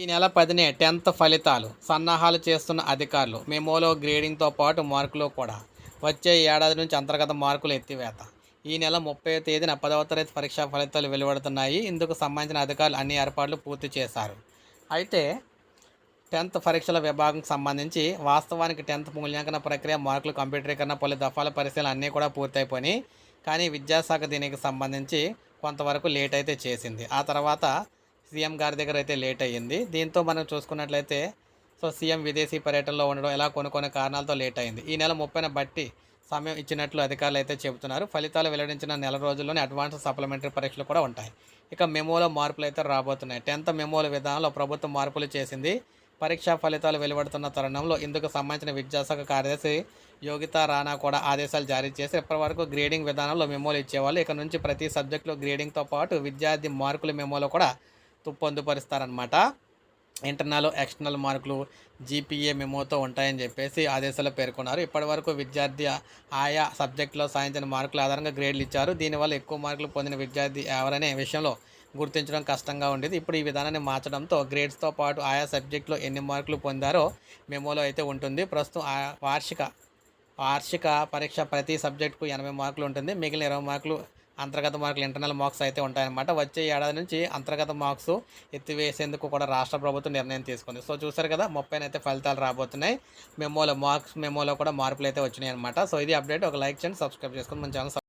ఈ నెల పదినే టెన్త్ ఫలితాలు సన్నాహాలు చేస్తున్న అధికారులు మెమోలో గ్రేడింగ్తో పాటు మార్కులు కూడా. వచ్చే ఏడాది నుంచి అంతర్గత మార్కులు ఎత్తివేత. ఈ నెల ముప్పై తేదీన పదవ తరగతి పరీక్షా ఫలితాలు వెలువడుతున్నాయి. ఇందుకు సంబంధించిన అధికారులు అన్ని ఏర్పాట్లు పూర్తి చేశారు. అయితే టెన్త్ పరీక్షల విభాగం సంబంధించి వాస్తవానికి టెన్త్ మూల్యాంకన ప్రక్రియ మార్కులు కంప్యూటరీకరణ పలు దఫాల పరిశీలన అన్నీ కూడా పూర్తయిపోయినాయి. కానీ విద్యాశాఖ దీనికి సంబంధించి కొంతవరకు లేట్ అయితే చేసింది. ఆ తర్వాత సీఎం గారి దగ్గర అయితే లేట్ అయ్యింది. దీంతో మనం చూసుకున్నట్లయితే సో సీఎం విదేశీ పర్యటనలో ఉండడం ఇలా కొన్ని కొన్ని కారణాలతో లేట్ అయింది ఈ నెల ముప్పైన బట్టి సమయం ఇచ్చినట్లు అధికారులు అయితే చెబుతున్నారు. ఫలితాలు వెల్లడించిన నెల రోజుల్లోనే అడ్వాన్స్ సప్లిమెంటరీ పరీక్షలు కూడా ఉంటాయి. ఇక మెమోలో మార్పులు అయితే రాబోతున్నాయి. టెన్త్ మెమోల విధానంలో ప్రభుత్వం మార్పులు చేసింది. పరీక్షా ఫలితాలు వెలువడుతున్న తరుణంలో ఇందుకు సంబంధించిన విద్యాశాఖ కార్యదర్శి యోగితా రాణా కూడా ఆదేశాలు జారీ చేసి ఇప్పటి వరకు గ్రేడింగ్ విధానంలో మెమోలు ఇచ్చేవాళ్ళు. ఇక నుంచి ప్రతి సబ్జెక్టులో గ్రేడింగ్తో పాటు విద్యార్థి మార్కుల మెమోలో కూడా పొందుపరుస్తారనమాట ఇంటర్నల్ ఎక్స్టర్నల్ మార్కులు జీపీఏ మెమోతో ఉంటాయని చెప్పేసి ఆదేశాలు పేర్కొన్నారు. ఇప్పటివరకు విద్యార్థి ఆయా సబ్జెక్టులో సాధించిన మార్కుల ఆధారంగా గ్రేడ్లు ఇచ్చారు. దీనివల్ల ఎక్కువ మార్కులు పొందిన విద్యార్థి ఎవరనే విషయంలో గుర్తించడం కష్టంగా ఉండేది. ఇప్పుడు ఈ విధానాన్ని మార్చడంతో గ్రేడ్స్తో పాటు ఆయా సబ్జెక్టులో ఎన్ని మార్కులు పొందారో మెమోలో అయితే ఉంటుంది. ప్రస్తుతం ఆ వార్షిక వార్షిక పరీక్ష ప్రతి సబ్జెక్టుకు ఎనభై మార్కులు ఉంటుంది. మిగిలిన ఇరవై మార్కులు అంతర్గత మార్కులు ఇంటర్నల్ మార్క్స్ అయితే ఉంటాయన్నమాట. వచ్చే ఏడాది నుంచి అంతర్గత మార్క్స్ ఎత్తివేసేందుకు కూడా రాష్ట్ర ప్రభుత్వం నిర్ణయం తీసుకుంది. సో చూసారు కదా ముప్పైన అయితే ఫలితాలు రాబోతున్నాయి. మెమోలో మార్క్స్ మెమోలో కూడా మార్పులు అయితే వచ్చినాయి అనమాట సో ఇది అప్డేట్. ఒక లైక్ చేయండి సబ్స్క్రైబ్ చేసుకొని మన ఛానల్